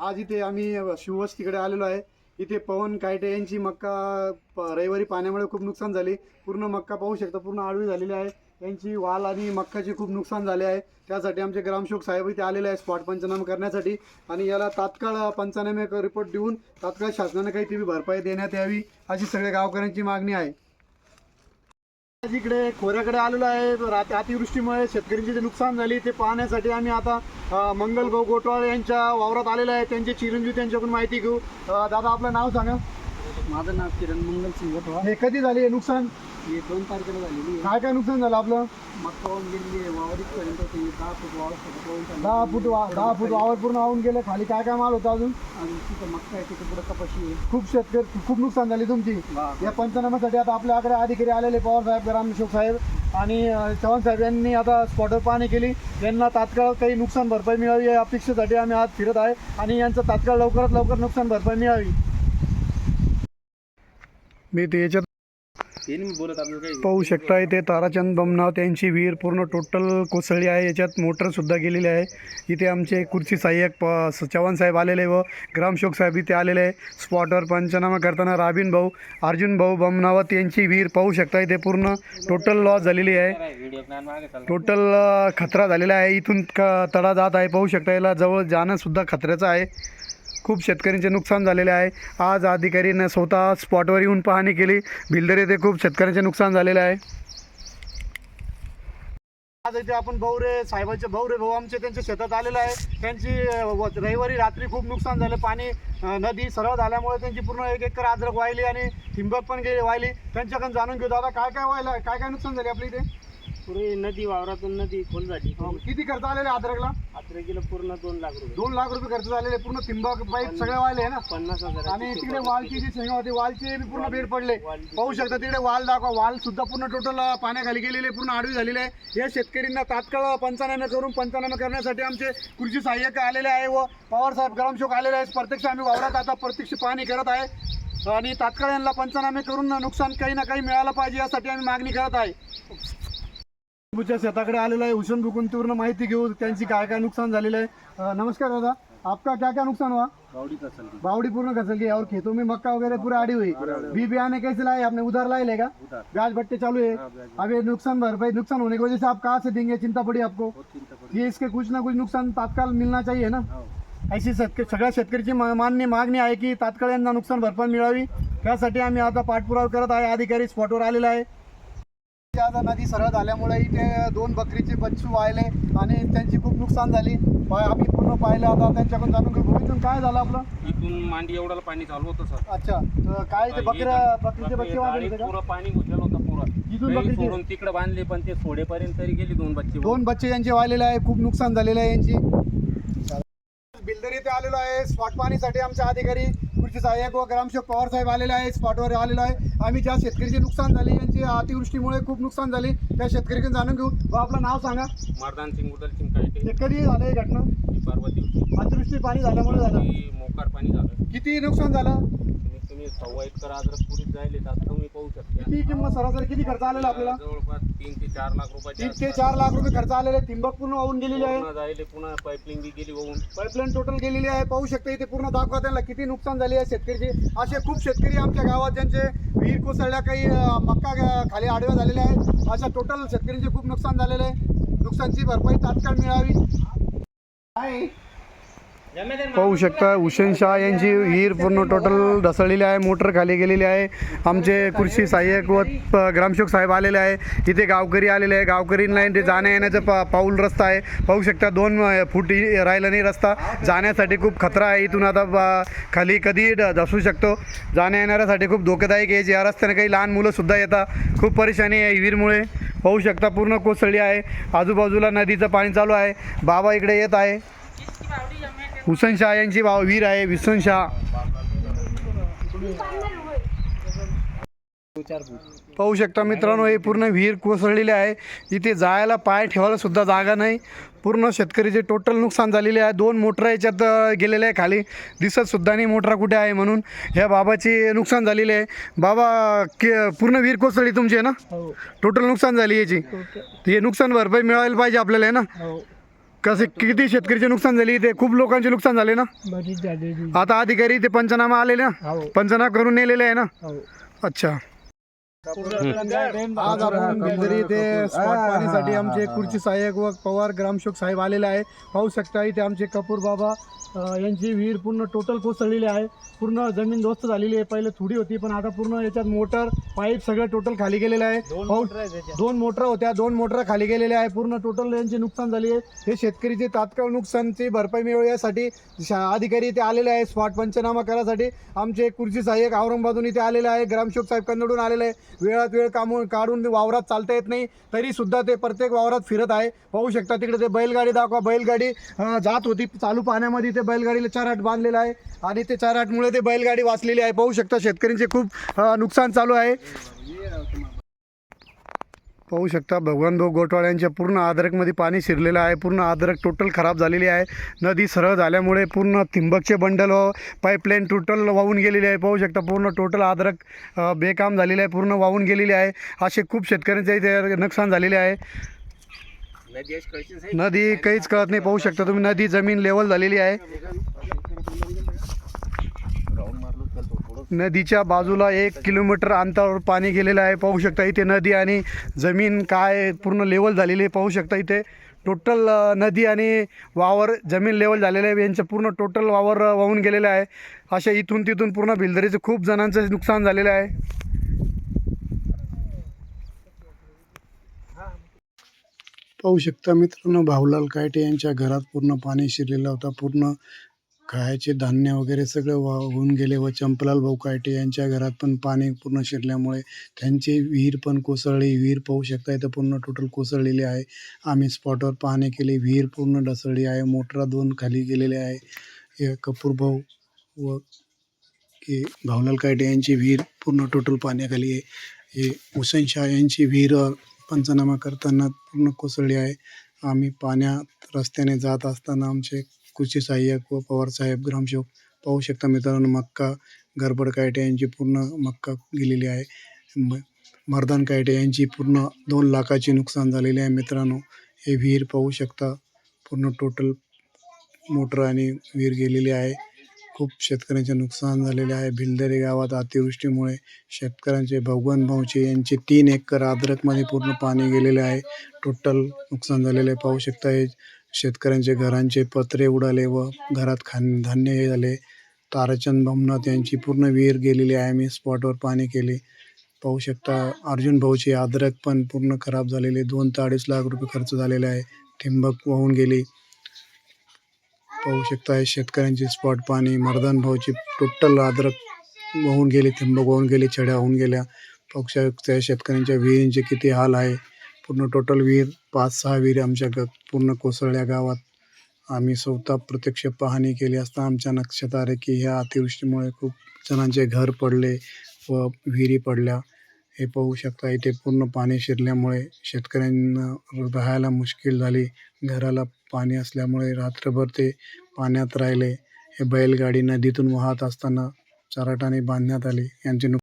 आज इथे आम्ही शिववस्तीकडे आलेलो आहे. इथे पवन कायटे यांची मक्का प- रविवारी पाण्यामुळे खूप नुकसान झाले. पूर्ण मक्का पाहू शकता पूर्ण आडवी झालेली आहे. यांची वाल आणि मक्काचे खूप नुकसान झाले आहे. त्यासाठी आमचे ग्रामसेवक साहेब इथे आलेले आहे स्पॉट पंचनामे करण्यासाठी. आणि याला तात्काळ पंचनामे रिपोर्ट देऊन तात्काळ शासनाने काही ती भरपाई देण्यात यावी अशी सगळ्या गावकऱ्यांची मागणी आहे. आज इकडे खोऱ्याकडे आलेलो आहे. रात अतिवृष्टीमुळे शेतकऱ्यांची जे नुकसान झाली ते पाहण्यासाठी आम्ही आता मंगल भाऊ गोटवाळ यांच्या वावरात आलेलो आहे. त्यांचे चिरंजीव त्यांच्याकडून माहिती घेऊ. दादा आपलं नाव सांगा. माझं नाव किरण मंगल सिंग गोठवा हे कधी झाले हे नुकसान? हे दोन तारखेला झालेली आहे. काय काय नुकसान झालं आपलं? वाहून गेलेली आहे. वावरीत पर्यंत ते दहा फूट वावर होतं. दहा फूट वा- दहा फूट वावर पूर्ण वाहून गेलं. खाली काय काय माल होता अजून? आणि तिथं मक्का आहे. तिथं पुढं कपाशी आहे. खूप शेतकरी खूप नुकसान झाली तुमची. या पंचनाम्यासाठी आता आपल्याकडे अधिकारी आलेले पवार साहेब ग्रामसेवक साहेब आणि अ, चव्हाण साहेब यांनी आता स्पॉटवर पाहणी केली. यांना तात्काळ काही नुकसान भरपाई मिळावी या अपेक्षेसाठी आम्ही आज फिरत आहे आणि यांचं तात्काळ लवकरात लवकर नुकसान भरपाई मिळावी. मी ते याच्यात बोलत काही पाहू शकता इथे ताराचंद बमनाव त्यांची विहीर पूर्ण टोटल कोसळली आहे. याच्यात मोटरसुद्धा गेलेली आहे. इथे आमचे खुर्ची सहाय्यक प चव्हाण साहेब आलेले व ग्रामशोक साहेब इथे आलेले आहे. स्पॉटवर पंचनामा करताना राबीन भाऊ अर्जुन भाऊ बमनावत यांची विहीर पाहू शकता इथे पूर्ण टोटल लॉस झालेली आहे. टोटल खतरा झालेला आहे. इथून क तडा जात आहे. पाहू शकता याला जवळ जाणंसुद्धा खतऱ्याचं आहे. खूप शेतकऱ्यांचे नुकसान झालेले आहे. आज अधिकारीनं स्वतः स्पॉटवर येऊन पाहणी केली. बिल्डर येथे खूप शेतकऱ्यांचे नुकसान झालेले आहे. आज इथे आपण भाऊरे साहेबांचे भाऊरे भाऊ आमचे त्यांच्या शेतात आलेले आहे. त्यांची रविवारी रात्री खूप नुकसान झालं. पाणी नदी सरळ झाल्यामुळे त्यांची पूर्ण एक एकर अद्रक वाहिली आणि ठिंबक पण गेली वाहिली. त्यांच्याकडून जाणून घेऊ. दादा काय काय व्हायला काय काय नुकसान झाले आपल्या इथे? पुढे नदी वावरातून नदी खोल झाली. अ, किती खर्च आलेला अद्रकला? गेलं पूर्ण दोन लाख रुपये. दोन लाख रुपये खर्च झालेले पूर्ण ठिंबक पाईप सगळे वाहिले आहे ना? पन्नास हजार आणि तिकडे वालची जी शेंगा होती वालचे बी पूर्ण बेड पडले. पाहू शकता तिकडे वाल दाखवा वाल सुद्धा पूर्ण टोटल पाण्याखाली गेलेले पूर्ण आडवी झालेले आहे. या शेतकऱ्यांना तात्काळ पंचनामे करून पंचनामे करण्यासाठी आमचे कृषी सहाय्यक आलेले आहे व पवार साहेब ग्रामसेवक आलेले आहेत. प्रत्यक्ष आम्ही वावरात आता प्रत्यक्ष पाहणी करत आहे. आणि तात्काळ यांना पंचनामे करून नुकसान काही ना काही मिळालं पाहिजे यासाठी आम्ही मागणी करत आहे. तुमच्या शेताकडे आलेला आहे. हुसन बुकून पूर्ण माहिती घेऊ त्यांची काय काय नुकसान झालेलं आहे. नमस्कार दादा. आपका क्या क्या नुकसान हुआ? गावडीच असेल ती. बावड़ी पूर्ण गई और खेतों में मक्का वगैरह पूरा आड़ी हुई. बी बयाने कैसे लाए? आपने उधार लाए लेगा। ब्याज बट्टे चालू है अब ये नुकसान भरपाई नुकसान होने की वजह से आप कहाँ से देंगे? चिंता पड़ी आपको. ये इसके कुछ ना कुछ नुकसान तात्काळ मिलना चाहिए ना. अशी शेतकरी सगळ्या शेतकऱ्याची मान्य मागणी आहे की तात्काळ यांना नुकसान भरपाई मिळावी. त्यासाठी आम्ही आता पाठपुरावा करत आहे. अधिकारी स्पॉटवर आलेला आहे. आता नदी सरळ झाल्यामुळे इथे दोन बकरीचे बच्चू वाहिले आणि त्यांची खूप नुकसान झाली. आम्ही पूर्ण पाहिलं आता त्यांच्याकडून जाणून घेऊ. भूमीतून काय झालं आपलं? इथून मांडी एवढ्याला पाणी चालू होतं सर. अच्छा तर काय ते बकऱ्या बकरीचे बच्चे पुरं पाणी घुसलेलं होतं पुरं. इथून बकरीचे सोडून तिकडे बांधले पण ते सोडेपर्यंत तरी गेली दोन बच्चे. दोन बच्चे यांचे वाहिलेले आहे खूप नुकसान झालेलं आहे यांची. बिल्डर इथे आलेलो आहे स्पॉट पाहणीसाठी आमचे अधिकारी. कृषी सहाय्यक व ग्रामसेवक पवार साहेब आलेले आहे स्पॉटवर आलेलो आहे. आम्ही ज्या शेतकऱ्याचे नुकसान झाले यांची अतिवृष्टीमुळे खूप नुकसान झाले. त्या शेतकऱ्याकडे जाणून घेऊ. व आपलं नाव सांगा. मर्दान सिंग उदल सिंग हे कधी झालं ही घटना? अतिवृष्टी पाणी झाल्यामुळे झालं. मोकार पाणी झालं. किती नुकसान झालं? तुम्ही सव्वा एकर अद्रक पुरीत जायले तर आता तुम्ही पाहू शकता. किती किंमत सरासरी किती खर्च आलेला आपल्याला? जवळपास तीन ते चार लाख रुपयाचे तीन ते चार लाख रुपये खर्च आलेले तिंबक पूर्ण वाहून गेलेली आहे. पुन्हा जायले पुन्हा पाईपलाईन बी गेली वाहून. पाईपलाईन टोटल गेलेली आहे. पाहू शकता इथे पूर्ण दाखवा त्यांना किती नुकसान झाले आहे शेतकरीचे. असे खूप शेतकरी आमच्या गावात ज्यांचे विहीर कोसळल्या काही अं, मक्का खाली आडव्या झालेल्या आहेत. अशा टोटल शेतकऱ्यांचे खूप नुकसान झालेलं आहे. नुकसानची भरपाई तात्काळ मिळावी. पाहू शकता हुसेन शाह यांची विहीर पूर्ण टोटल ढसळलेली आहे मोटर खाली गेलेली आहे. आमचे कृषी सहाय्यक व ग्रामसेवक साहेब आलेले आहे. इथे गावकरी आलेले आहे. गावकरींना इथे जाण्या येण्याचं पा पाऊल रस्ता आहे. पाहू शकता दोन फूट राहिला नाही रस्ता. जाण्यासाठी खूप खतरा आहे. इथून आता खाली कधी धसू शकतो. जाण्या येणाऱ्यासाठी खूप धोकेदायक आहे. या रस्त्याने काही लहान मुलंसुद्धा येतात. खूप परेशानी आहे विहीरमुळे. पाहू शकता पूर्ण कोसळी आहे. आजूबाजूला नदीचं पाणी चालू आहे. बाबा इकडे येत आहे. हुसन शाह यांची भाव वीर आहे हुसन शाह. पाहू शकता मित्रांनो हे पूर्ण विहीर कोसळलेली आहे. इथे जायला पाय ठेवायला सुद्धा जागा नाही. पूर्ण शेतकरीचे टोटल नुकसान झालेले आहे. दोन मोटर याच्यात गेलेले आहे खाली. दिसत सुद्धा नाही मोटरा कुठे आहे म्हणून. ह्या बाबाची नुकसान झालेली आहे. बाबा के पूर्ण विहीर कोसळली तुमची आहे ना? हो. टोटल नुकसान झाली याची. हे नुकसान भरपाई मिळायला पाहिजे आपल्याला आहे ना? हो. कसे किती शेतकरीचे नुकसान झाले इथे? खूप लोकांचे नुकसान झाले ना? बरीच झालेली. आता अधिकारी ते पंचनामा आले ना? हो. पंचनामा करून नेलेले आहे ना? हो. अच्छा. आज आपण बिलदरी ते स्पॉट पाणीसाठी आमचे खुर्ची सहाय्यक व पवार ग्रामसेवक साहेब आलेले आहे पाहू शकता इथे आमचे कपूर बाबा यांची विहीर पूर्ण टोटल कोसळलेली आहे. पूर्ण जमीन दोस्त झालेली आहे. पहिले थोडी होती पण आता पूर्ण याच्यात मोटर पाईप सगळं टोटल खाली गेलेलं आहे. दोन मोटर होत्या दोन मोटर खाली गेलेल्या आहे. पूर्ण टोटल यांचे नुकसान झाले आहे. हे शेतकरीचे तात्काळ नुकसानची भरपाई मिळू यासाठी शा- अधिकारी इथे आलेले आहे स्पॉट पंचनामा करायसाठी आमचे कृषी सहाय्यक औरंगाबादून इथे आलेले आहे. ग्रामसेवक साहेब कन्नडून आलेले आहे. वेळात वेळ कामून काढून वावरात चालता येत नाही तरी सुद्धा ते प्रत्येक वावरात फिरत आहे. पाहू शकता तिकडे ते बैलगाडी दाखवा. बैलगाडी जात होती चालू पाण्यामध्ये ते बैलगाडीला चाराट बांधलेला आहे आणि ते चाराटमुळे ते बैलगाडी वाचलेली आहे. पाहू शकता शेतकऱ्यांचे खूप नुकसान चालू आहे. पाहू शकता भगवान भाऊ गोटवाड्यांच्या पूर्ण आदरकमध्ये पाणी शिरलेलं आहे. पूर्ण आदरक टोटल खराब झालेली आहे. नदी सरळ झाल्यामुळे पूर्ण थिंबकचे बंडल व पाईपलाईन टोटल वाहून गेलेली आहे. पाहू शकता पूर्ण टोटल आदरक बेकाम झालेले आहे. पूर्ण वाहून गेलेली आहे. असे खूप शेतकऱ्यांचे इथे नुकसान झालेले आहे. नदी काहीच कळत नाही. पाहू शकता तुम्ही नदी जमीन लेवल झालेली आहे. नदीच्या बाजूला एक किलोमीटर अंतरावर पाणी गेलेलं आहे. पाहू शकता इथे नदी आणि जमीन काय पूर्ण लेवल झालेली आहे. पाहू शकता इथे टोटल नदी आणि वावर जमीन लेवल झालेलं आहे. यांचं पूर्ण टोटल वावर वाहून गेलेलं आहे. अशा इथून तिथून पूर्ण भिलदरीचं खूप जणांचं नुकसान झालेलं आहे. पाहू शकता मित्रांनो भाऊलाल कायटे यांच्या घरात पूर्ण पाणी शिरलेलं होता. पूर्ण खायचे धान्य वगैरे सगळं वाहून गेले व चंपलाल भाऊ कायटे यांच्या घरात पण पाणी पूर्ण शिरल्यामुळे त्यांची विहीर पण कोसळली. विहीर पाहू शकता इथं पूर्ण टोटल कोसळलेली आहे. आम्ही स्पॉटवर पाहणी केली. विहीर पूर्ण ढसळली आहे. मोटरा दोन खाली गेलेले आहे. हे कपूर भाऊ व हे भावलाल कायटे यांची विहीर पूर्ण टोटल पाण्याखाली आहे. हे हुसेन शाह यांची विहीर पंचनामा करताना पूर्ण कोसळली आहे. आम्ही पाण्यात रस्त्याने जात असताना आमचे कृषी सहाय्यक व पवार साहेब ग्रामसेवक पाहू शकता मित्रांनो मक्का गरबड कायटे यांची पूर्ण मक्का गेलेली आहे. म मर्दान कायटे यांची पूर्ण दोन लाखाची नुकसान झालेले आहे मित्रांनो. हे विहीर पाहू शकता पूर्ण टोटल मोटर आणि विहीर गेलेली आहे. खूप शेतकऱ्यांचे नुकसान झालेले आहे. भिलदरे गावात अतिवृष्टीमुळे शेतकऱ्यांचे भगवान भाऊचे यांचे तीन एकर अद्रकमध्ये पूर्ण पाणी गेलेले आहे. टोटल नुकसान झालेले आहे. पाहू शकता हे शेतकऱ्यांचे घरांचे पत्रे उडाले व घरात खान धान्य हे झाले ताराचंद भमनाथ यांची पूर्ण विहीर गेलेली आहे. मी स्पॉटवर पाणी केले. पाहू शकता अर्जुन भाऊचे अद्रक पण पूर्ण खराब झालेले दोन ते अडीच लाख रुपये खर्च झालेले आहे. ठिंबक वाहून गेली. पाहू शकता हे शेतकऱ्यांचे स्पॉट पाणी मर्दान भाऊची टोटल अद्रक वाहून गेली थिंबक वाहून गेली छड्या होऊन गेल्या. पाहू शकता शेतकऱ्यांच्या विहिरींचे किती हाल आहे. पूर्ण टोटल विहीर पाच सहा विहीर आमच्या ग पूर्ण कोसळल्या गावात. आम्ही स्वतः प्रत्यक्ष पाहणी केली असता आमच्या लक्षात आले की ह्या अतिवृष्टीमुळे खूप जणांचे घर पडले व विहिरी पडल्या. हे पाहू शकता इथे पूर्ण पाणी शिरल्यामुळे शेतकऱ्यांना राहायला मुश्किल झाली. घराला पाणी असल्यामुळे रात्रभर ते पाण्यात राहिले. हे बैलगाडी नदीतून वाहत असताना चाराटाने बांधण्यात आली. यांचे नुक